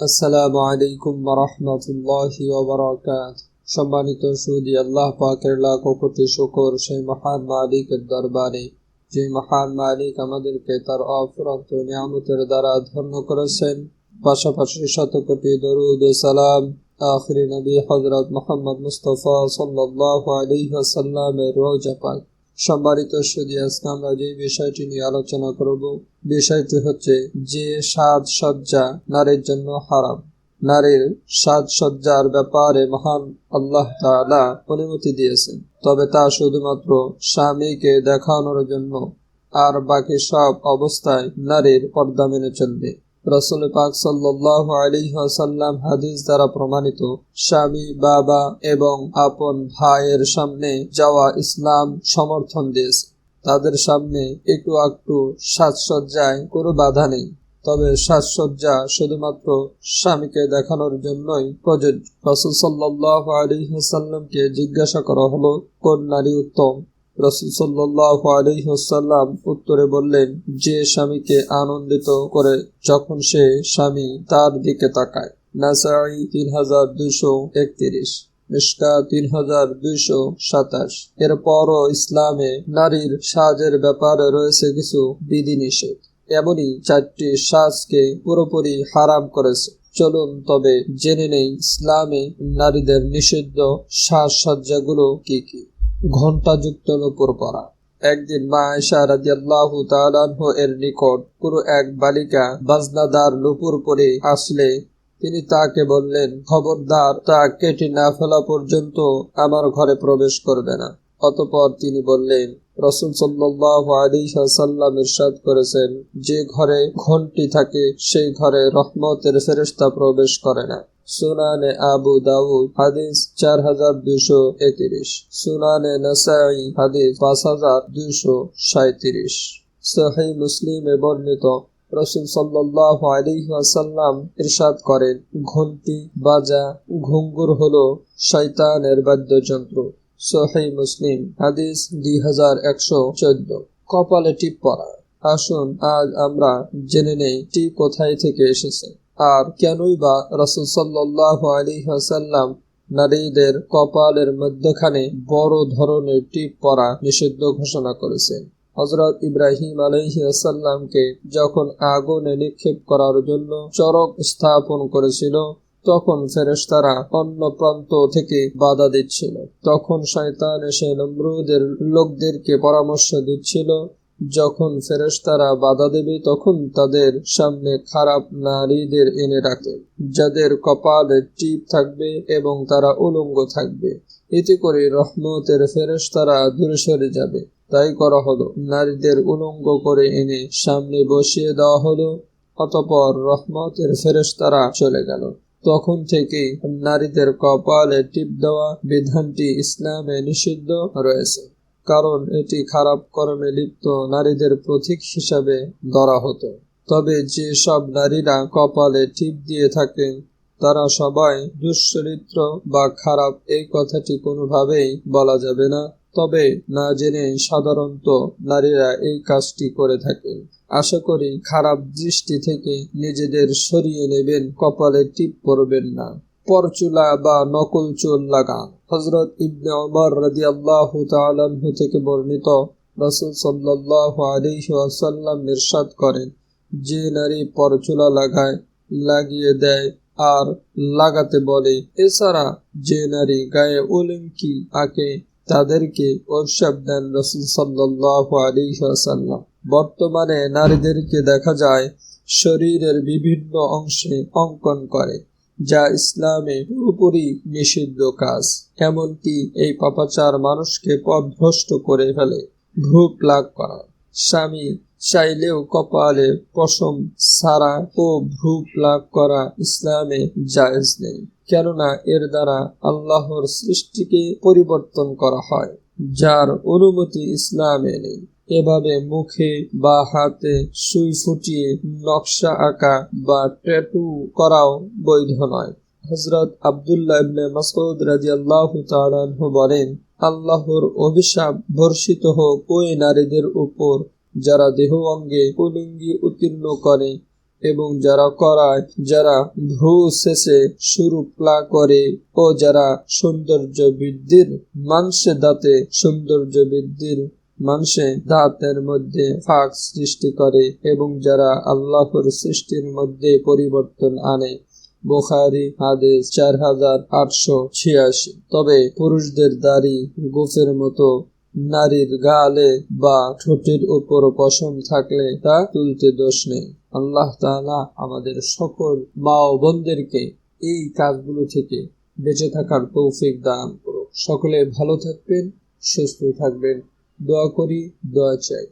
আসসালামু আলাইকুম রহমতুল্লাহি ওবরাকাত সম্মানিত সুদী আল্লাহ পাকের লাখ কোটি শুকর সেই মহান মালিকের দরবারে যে মহান মালিক আমাদেরকে তার অফুরন্ত নিয়ামতের দ্বারা ধন্য করেছেন পাশাপাশি শত কোটি দরুদ ও সালাম আখরি নবী হজরত মোহাম্মদ মুস্তফা সাল্লাল্লাহু আলাইহি ওয়াসাল্লামের রোজা পাক সম্মানিত সুদী আজকে আমরা যে বিষয়টি নিয়ে আলোচনা করব, বিষয়টি হচ্ছে যে সাজ সজ্জা নারীর জন্য হারাম। নারীর সাজসজ্জার ব্যাপারে মহান আল্লাহ তাআলা অনুমতি দিয়েছেন। তবে তা শুধুমাত্র স্বামীকে দেখানোর জন্য, আর বাকি সব অবস্থায় নারীর পর্দা মেনে চলবে। রসুল পাক সাল্লাহ হাদিস দ্বারা প্রমাণিত, স্বামী, বাবা এবং আপন ভাইয়ের সামনে যাওয়া ইসলাম সমর্থন দিয়েছে। তাদের সামনে একটু একটু সাজসজ্জায় কোনো বাধা নেই। তবে সাজসজ্জা শুধুমাত্র স্বামীকে দেখানোর জন্যই প্রযোজ্য। রসুল সাল্লাহ আলিহাসাল্লামকে জিজ্ঞাসা করা হলো, কোন নারী উত্তম? রসুল সাল্লাহ উত্তরে বললেন, যে স্বামীকে আনন্দিত করে যখন সে স্বামী তার দিকে তাকায়। নাসাই তিন হাজার দুশো একত্রিশ, মিশকা তিন হাজার দুইশো সাতাশ। এরপরও ইসলামে নারীর সাজের ব্যাপারে রয়েছে কিছু বিধিনিষেধ। এমনই চারটি সাজকে পুরোপুরি হারাম করেছে। চলুন তবে জেনে নেই ইসলামে নারীদের নিষিদ্ধ সাজসজ্জাগুলো কি কি। ঘণ্টাযুক্ত নূপুর পরা একদিন মা আয়সা রাদিয়াল্লাহু তাআলাহু এর নিকট পুরো এক বালিকা বাজনাদার নুপুর পরে আসলে, তিনি তাকে বললেন, খবরদার, তা কেটে না ফেলা পর্যন্ত আমার ঘরে প্রবেশ করবে না। অতপর তিনি বললেন, রসুল সাল্লাহ আলিহাসাল্লাম ইরশাদ করেছেন, যে ঘরে ঘন্টি থাকে, সেই ঘরে রহমতের ফেরেস্তা প্রবেশ করে না। সুনানে আবু দাউদ, হাদিস চার হাজার দুইশো একত্রিশ। সুনানে নাসাই হাদিস পাঁচ হাজার দুইশো সাঁত্রিশ সহি মুসলিমে বর্ণিত, রসুল সাল্লাহ আলিহাসাল্লাম ইরশাদ করেন ঘন্টি বাজা, ঘুঙ্গুর হল শৈতানের বাদ্যযন্ত্র। সহি মুসলিম, হাদিস দুই হাজার একশো চোদ্দ। কপালে টিপ পরা আসুন, আজ আমরা জেনে নেই টিপ কোথায় থেকে এসেছে। আর কেনই বা রসুল সাল্লাহ আলী হাসাল্লাম নারীদের কপালের মধ্যখানে বড় ধরনের টিপ পরা নিষিদ্ধ ঘোষণা করেছেন। হজরত ইব্রাহিম আলহিসাল্লামকে যখন আগুনে নিক্ষেপ করার জন্য চরক স্থাপন করেছিল, তখন ফেরেশতারা অন্য প্রান্ত থেকে বাধা দিচ্ছিল। তখন শয়তান এসে নমরুদের লোকদেরকে পরামর্শ দিচ্ছিল যখন ফেরেশতারা বাধা দেবে, তখন তাদের সামনে খারাপ নারীদের এনে রাখে, যাদের কপালে টিপ থাকবে এবং তারা উলঙ্গ থাকবে। এতে করে রহমতের ফেরেশতারা দূরে সরে যাবে। তাই করা হলো, নারীদের উলঙ্গ করে এনে সামনে বসিয়ে দেওয়া হলো, অতপর রহমতের ফেরেশতারা চলে গেল। তখন থেকে নারীদের কপালে টিপ দেওয়া বিধানটি ইসলামে নিষিদ্ধ রয়েছে। কারণ এটি খারাপ কর্মে লিপ্ত নারীদের প্রতীক হিসাবে ধরা হতো। তবে যে সব নারীরা কপালে টিপ দিয়ে থাকেন, তারা সবাই দুশ্চরিত্র বা খারাপ এই কথাটি কোনোভাবেই বলা যাবে না। তবে না জেনে সাধারণত নারীরা এই কাজটি করে থাকে আশা করি খারাপ দৃষ্টি থেকে নিজেদের সরিয়ে নেবেন, কপালে টিপ পরবেন না। পরচুলা বা নকল চুল লাগা। হজরত ইবনে ওমর রাজি আল্লাহ তালাহু থেকে বর্ণিত রসুল সাল্লাহ আলিহাসাল্লাম নির্সাদ করেন, যে নারী পরচুলা লাগায়, লাগিয়ে দেয় আর লাগাতে বলে। এছাড়া যে নারী গায়ে উলিঙ্কি আঁকে, তাদেরকে অভিশাপ দেন রসুল সাল্লাহ আলিহাসাল্লাম বর্তমানে নারীদেরকে দেখা যায়, শরীরের বিভিন্ন অংশে অঙ্কন করে। যা ইসলামে পুরোপুরি নিষিদ্ধ কাজ, এমনকি এই পাপাচার মানুষকে পথভ্রষ্ট করে ফেলে ভ্রু প্লাগ করা। স্বামী চাইলেও কপালে পশম সারা ও ভ্রু প্লাগ করা ইসলামে জায়েজ নেই, কেননা এর দ্বারা আল্লাহর সৃষ্টিকে পরিবর্তন করা হয়, যার অনুমতি ইসলামে নেই। এভাবে মুখে বা হাতে সুই ফুটিয়ে নকশা আঁকা বা ট্যাটু করাও বৈধ নয়। হজরত আবদুল্লাহ ইবনে মাসউদ রাদিয়াল্লাহু তাআলা বলেন, আল্লাহর অভিশাপ বর্ষিত হোক ওই নারীদের উপর যারা দেহ অঙ্গে কুলিঙ্গি উত্তীর্ণ করে এবং যারা করায়, যারা ভ্রু শেষে শুরু প্লা করে ও যারা সৌন্দর্য বৃদ্ধির মাংসে দাঁতে সৌন্দর্য বৃদ্ধির মানুষে দাঁতের মধ্যে ফাঁক সৃষ্টি করে এবং যারা আল্লাহর সৃষ্টির মধ্যে পরিবর্তন আনে। বোখারি হাদিস চার হাজার আটশো ছিয়াশি। তবে পুরুষদের দাড়ি গোফের মতো, নারীর গালে বা ঠোঁটের উপর পশম থাকলে তা তুলতে দোষ নেই। আল্লাহ তাআলা আমাদের সকল মা ও বোনদেরকে এই কাজগুলো থেকে বেঁচে থাকার তৌফিক দান করো সকলে ভালো থাকবেন, সুস্থ থাকবেন। দোয়া করি দোয়া চাই।